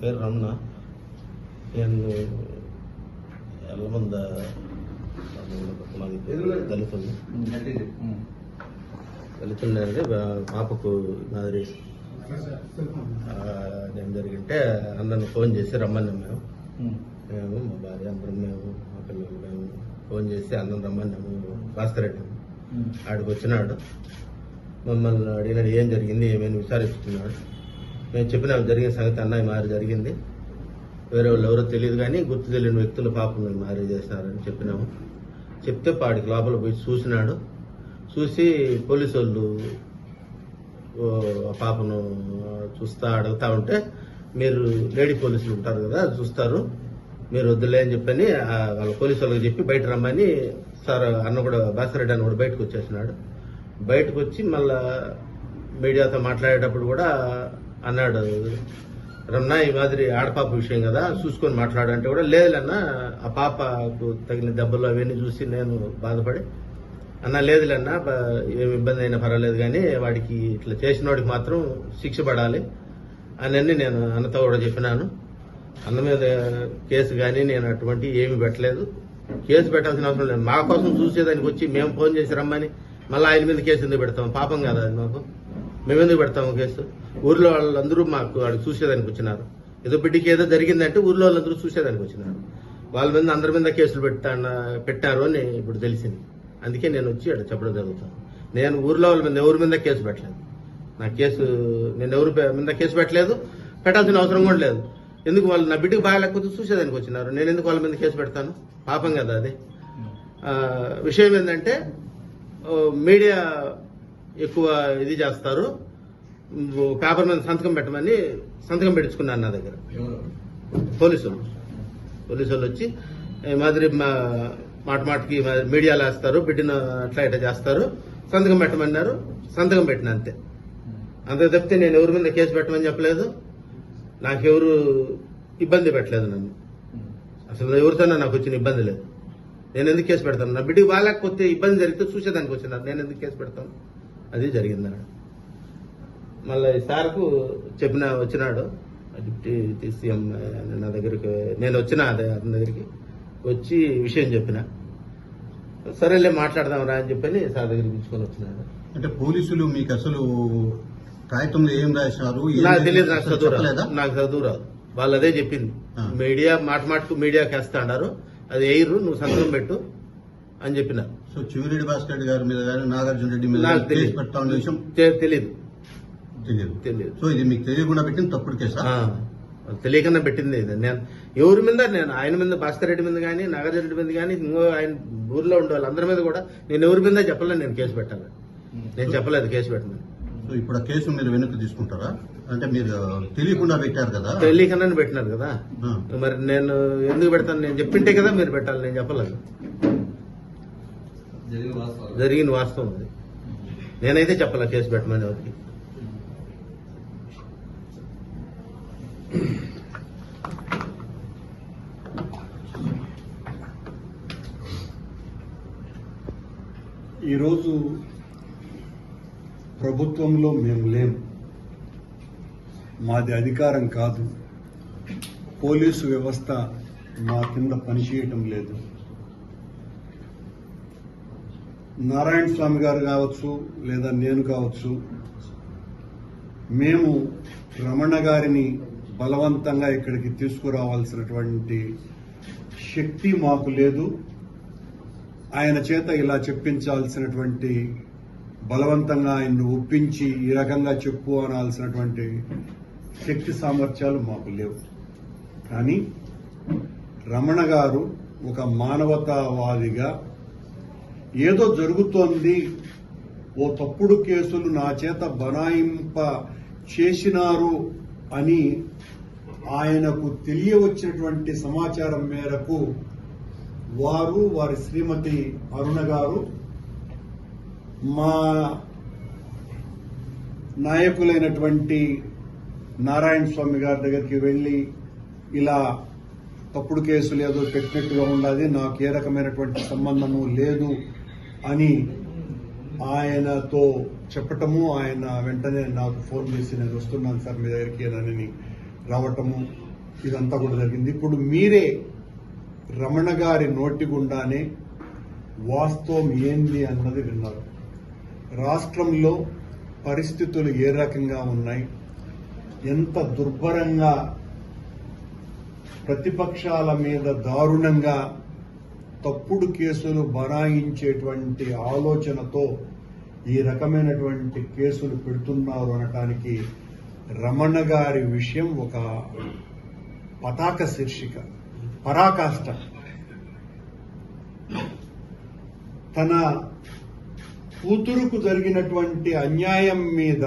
పేరు రమణ. నేను ఎల్లమంద దళితులు అంటే పాపకు మాదిరి. ఏం జరిగింటే అందరిని ఫోన్ చేసి రమ్మన్నాం మేము. మేము మా భార్య అందరం మేము మా పిల్లలు మేము ఫోన్ చేసి అందరం రమ్మన్నాము. భాస్కర్ రెడ్డి. ఆడికి వచ్చినాడు. మమ్మల్ని అడిగినాడు ఏం జరిగింది ఏమైనా విచారిస్తున్నాడు. మేము చెప్పినాం జరిగిన సంగతి అన్నయ్య మారి జరిగింది. వేరే వాళ్ళు ఎవరో తెలియదు కానీ గుర్తు తెలియని వ్యక్తులు పాపం మేము మారి చేసినారని చెప్పినాము. చెప్తే పాడికి లోపల పోయి చూసినాడు. చూసి పోలీసు వాళ్ళు ఆ పాపను చూస్తా అడుగుతా ఉంటే మీరు లేడీ పోలీసులు ఉంటారు కదా చూస్తారు. మీరు వద్దులే అని చెప్పని వాళ్ళ పోలీసు వాళ్ళకి చెప్పి బయట రమ్మని సార్ అన్న కూడా భాస్కరెడ్డి అన్న కూడా బయటకు వచ్చేసినాడు. బయటకు వచ్చి మళ్ళా మీడియాతో మాట్లాడేటప్పుడు కూడా అన్నాడు. రమణ ఈ మాదిరి ఆడపాప విషయం కదా చూసుకొని మాట్లాడంటే కూడా లేదులన్న ఆ పాపకు తగిన దెబ్బలు అవన్నీ చూసి నేను బాధపడి అన్న లేదులన్న ఏమి ఇబ్బంది అయినా పర్వాలేదు కానీ వాడికి ఇట్లా చేసిన వాడికి మాత్రం శిక్ష పడాలి అని అన్ని నేను అన్నతో కూడా చెప్పినాను. అన్న మీద కేసు కానీ నేను అటువంటి ఏమి పెట్టలేదు. కేసు పెట్టాల్సిన అవసరం లేదు. మా కోసం చూసేదానికి వచ్చి మేము ఫోన్ చేసి రమ్మని మళ్ళీ ఆయన మీద కేసు ఎందుకు పెడతాం? పాపం కదా అది మాకు. మేము ఎందుకు పెడతాము కేసు? ఊర్లో వాళ్ళందరూ మాకు వాడు చూసేదానికి వచ్చినారు. ఏదో బిడ్డకి ఏదో జరిగిందంటే ఊర్లో వాళ్ళందరూ చూసేదానికి వచ్చినారు. వాళ్ళ మీద అందరి మీద కేసులు పెట్టా పెట్టారు అని ఇప్పుడు తెలిసింది. అందుకే నేను వచ్చి అక్కడ చెప్పడం జరుగుతాను నేను ఊర్లో వాళ్ళ మీద ఎవరి మీద కేసు పెట్టలేదు. నా కేసు నేను ఎవరి పే- మీద కేసు పెట్టలేదు. పెట్టాల్సిన అవసరం కూడా లేదు. ఎందుకు వాళ్ళు నా బిడ్డకు బాగా లేకపోతే చూసేదానికి వచ్చినారు? నేను ఎందుకు వాళ్ళ మీద కేసు పెడతాను? పాపం కదా అది. విషయం ఏంటంటే మీడియా ఎక్కువ ఇది చేస్తారు. పేపర్ మీద సంతకం పెట్టమని సంతకం పెట్టించుకున్నాను నా దగ్గర. పోలీసులు. పోలీసు వాళ్ళు వచ్చి మాదిరి మాట మాటకి మీడియాలో వేస్తారు బిడ్డను అట్లా ఇట్లా చేస్తారు. సంతకం పెట్టమన్నారు. సంతకం పెట్టిన అంతే. అంతే తప్పితే నేను ఎవరి మీద కేసు పెట్టమని చెప్పలేదు. నాకెవరు ఇబ్బంది పెట్టలేదు నన్ను. అసలు ఎవరితోనో నాకు వచ్చిన ఇబ్బంది లేదు. నేను ఎందుకు కేసు పెడతాను? నా బిడ్డకి బాగాలేకపోతే ఇబ్బంది జరిగితే చూసేదానికి వచ్చినారు నేను ఎందుకు కేసు పెడతాను? అది జరిగింది అన్నాడు మళ్ళీ సార్కు చెప్పిన వచ్చినాడు. డిప్యూటీ సీఎం నా దగ్గరికి నేను వచ్చిన అదే అతని దగ్గరికి వచ్చి విషయం చెప్పిన. సరేలే మాట్లాడదాం రా అని చెప్పని సార్ దగ్గరికి పిలుచుకొని వచ్చినాడు. అంటే పోలీసులు మీకు అసలు కాగితంలో ఏం రాశారు? నాకు తెలియదు నాకు చదువు రాదు. నాకు చదువు రాదు. వాళ్ళు అదే చెప్పింది. మీడియా మాట మాటకు మీడియాకి వేస్తా అన్నారు. అది ఎయిరు నువ్వు సంతకం పెట్టు అని చెప్పినారు సో చివిరెడ్డి భాస్కర్ రెడ్డి గారి మీద కానీ నాగార్జున రెడ్డి మీద నాకు కేసు తెలియదు. పెట్టా అన్న విషయం తె- తెలీదు. తెలియదు తెలియదు సో ఇది మీకు తెలియకుండా పెట్టిన తప్పుడు కేసా? ఆ, తెలియకుండా పెట్టింది ఇది. నేను ఎవరి మీద నేను ఆయన మీద భాస్కర్ రెడ్డి మీద కానీ నాగార్జున రెడ్డి మీద కానీ ఇంకో ఆయన ఊర్లో ఉండే వాళ్ళందరి మీద కూడా నేను ఎవరి మీద చెప్పలేదు నేను కేసు పెట్టాలి నేను చెప్పలేదు కేసు పెట్టమని సో ఇప్పుడు ఆ కేసు మీరు వెనక్కి తీసుకుంటారా? అంటే మీరు తెలియకుండా పెట్టారు కదా? తెలియకన్నా పెట్టినారు కదా. ఆ. మరి నేను ఎందుకు పెడతాను? నేను చెప్పింటే కదా మీరు పెట్టాలి నేను చెప్పలేదు. జరిగిన వాస్తవం అది. నేనైతే చెప్పలే కేసు పెట్టమని ఎవరికి. ఈరోజు ప్రభుత్వంలో మేము లేం. మాది అధికారం కాదు. పోలీసు వ్యవస్థ మా కింద పనిచేయటం లేదు. నారాయణ స్వామి గారు కావచ్చు లేదా నేను కావచ్చు మేము రమణ గారిని బలవంతంగా ఇక్కడికి తీసుకురావాల్సినటువంటి శక్తి మాకు లేదు. ఆయన చేత ఇలా చెప్పించాల్సినటువంటి బలవంతంగా ఆయన్ను ఒప్పించి ఈ రకంగా చెప్పు అనాల్సినటువంటి శక్తి సామర్థ్యాలు మాకు లేవు. కానీ రమణ గారు ఒక మానవతావాదిగా ఏదో జరుగుతోంది. ఓ తప్పుడు కేసులు నా చేత బనాయింప చేసినారు అని ఆయనకు తెలియవచ్చినటువంటి సమాచారం మేరకు వారు వారి శ్రీమతి అరుణ గారు మా నాయకులైనటువంటి నారాయణ స్వామి గారి దగ్గరికి వెళ్ళి ఇలా తప్పుడు కేసులు ఏదో పెట్టినట్టుగా ఉన్నది నాకు ఏ రకమైనటువంటి సంబంధము లేదు. అని ఆయనతో చెప్పటము ఆయన వెంటనే నాకు ఫోన్ చేసి నేను వస్తున్నాను సార్ మీ దగ్గరికి అని రావటము ఇదంతా కూడా జరిగింది. ఇప్పుడు మీరే రమణ గారి నోటి గుండానే వాస్తవం ఏంది అన్నది విన్నారు. రాష్ట్రంలో పరిస్థితులు ఏ రకంగా ఉన్నాయి? ఎంత దుర్భరంగా ప్రతిపక్షాల మీద దారుణంగా తప్పుడు కేసులు బనాయించేటువంటి ఆలోచనతో ఈ రకమైనటువంటి కేసులు పెడుతున్నారు అనటానికి రమణ గారి విషయం ఒక పతాక శీర్షిక పరాకాష్ట. తన కూతురుకు జరిగినటువంటి అన్యాయం మీద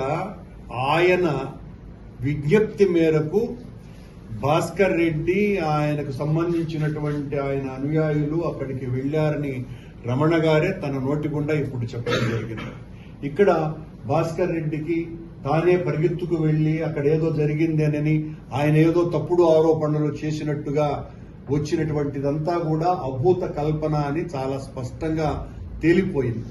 ఆయన విజ్ఞప్తి మేరకు భాస్కర్ రెడ్డి ఆయనకు సంబంధించినటువంటి ఆయన అనుయాయులు అక్కడికి వెళ్ళారని రమణ గారే తన నోటి గుండా ఇప్పుడు చెప్పడం జరిగింది. ఇక్కడ భాస్కర్ రెడ్డికి తానే పరిగెత్తుకు వెళ్ళి అక్కడ ఏదో జరిగిందేనని ఆయన ఏదో తప్పుడు ఆరోపణలు చేసినట్టుగా వచ్చినటువంటిదంతా కూడా అభూత కల్పన అని చాలా స్పష్టంగా తేలిపోయింది.